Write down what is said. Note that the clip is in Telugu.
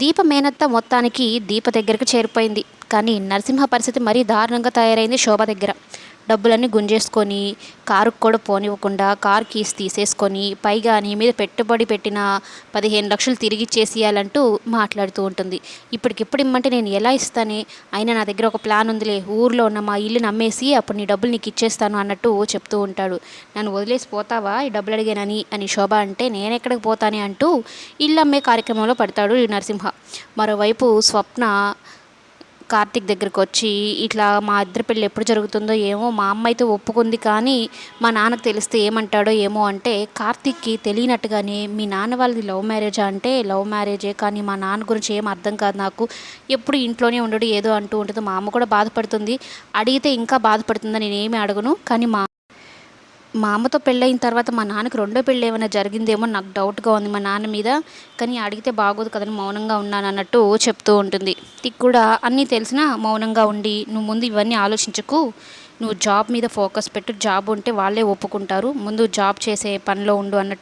దీప మేనత్త మొత్తానికి దీప దగ్గరకు చేరిపోయింది. కానీ నరసింహ పరిస్థితి మరీ దారుణంగా తయారైంది శోభ దగ్గర. డబ్బులన్నీ గుంజేసుకొని కారుకు కూడా పోనివ్వకుండా కార్ కీస్ తీసేసుకొని పైగా నీ మీద పెట్టుబడి పెట్టిన పదిహేను లక్షలు తిరిగి ఇచ్చేసేయాలంటూ మాట్లాడుతూ ఉంటుంది. ఇప్పటికిప్పుడు ఇమ్మంటే నేను ఎలా ఇస్తానే? అయినా నా దగ్గర ఒక ప్లాన్ ఉందిలే. ఊర్లో ఉన్న మా ఇల్లుని అమ్మేసి అప్పుడు నీ డబ్బులు నీకు ఇచ్చేస్తాను అన్నట్టు చెప్తూ ఉంటాడు. నన్ను వదిలేసి పోతావా? ఈ డబ్బులు అడిగానని అని శోభ అంటే నేను ఎక్కడికి పోతానే అంటూ ఇల్లు అమ్మే కార్యక్రమంలో పడతాడు నరసింహ. మరోవైపు స్వప్న కార్తీక్ దగ్గరికి వచ్చి ఇట్లా మా ఇద్దరి పెళ్ళి ఎప్పుడు జరుగుతుందో ఏమో మా అమ్మ అయితే ఒప్పుకుంది కానీ మా నాన్నకు తెలిస్తే ఏమంటాడో ఏమో అంటే కార్తీక్కి తెలియనట్టుగానే మీ నాన్న వాళ్ళది లవ్ మ్యారేజా అంటే లవ్ మ్యారేజే కానీ మా నాన్న గురించి ఏం అర్థం కాదు నాకు. ఎప్పుడు ఇంట్లోనే ఉండడు ఏదో అంటూ ఉంటుంది. మా అమ్మ కూడా బాధపడుతుంది. అడిగితే ఇంకా బాధపడుతుందని నేనేమి అడగను కానీ మా మా అమ్మతో పెళ్ళయిన తర్వాత మా నాన్నకి రెండో పెళ్ళి ఏమైనా జరిగిందేమో నాకు డౌట్గా ఉంది మా నాన్న మీద. కానీ అడిగితే బాగోదు కదని మౌనంగా ఉన్నాను అన్నట్టు చెప్తూ ఉంటుంది. నీకు కూడా అన్నీ తెలిసినా మౌనంగా ఉండి నువ్వు ముందు ఇవన్నీ ఆలోచించకు. నువ్వు జాబ్ మీద ఫోకస్ పెట్టు. జాబ్ ఉంటే వాళ్ళే ఒప్పుకుంటారు. ముందు జాబ్ చేసే పనిలో ఉండు అన్నట్టు